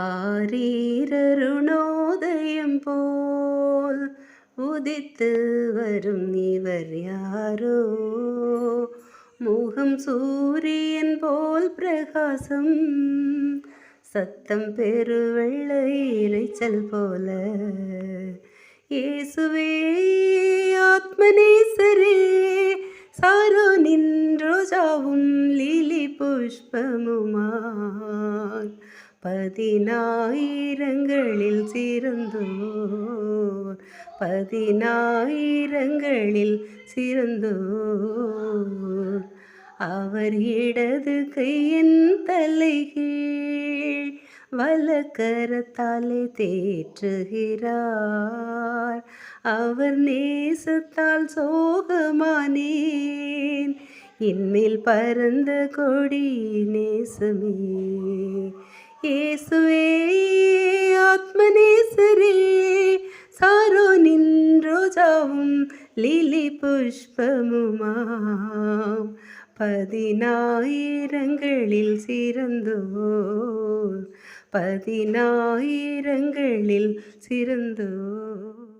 ஆரீரருணோதயம் போல் உதித்து வரும் இவர் யாரோ? முகம் சூரியன் போல் பிரகாசம் சத்தம் பெருவெள்ளை இறைச்சல் போல. இயேசுவே ஆத்மநேசரே சாரோ நின்றோ ஜாவும் லீலி புஷ்பமுமாய் பதினாயிரங்களில் சிறந்தோர். பதினாயிரங்களில் சிறந்தோர். அவர் இடது கையின் தலைகீழ் வலக்கரத்தாலே தேற்றுகிறார். அவர் நேசத்தால் சோகமானேன் இன்மேல் பரந்த கொடி நேசமே. இயேசுவே ஆத்மநேசரே சாரோ நின்றோஜாவும் லிலி புஷ்பமுமாம். பதினாயிரங்களில் சிறந்தோர் பதினாயிரங்களில் சிறந்தோர்.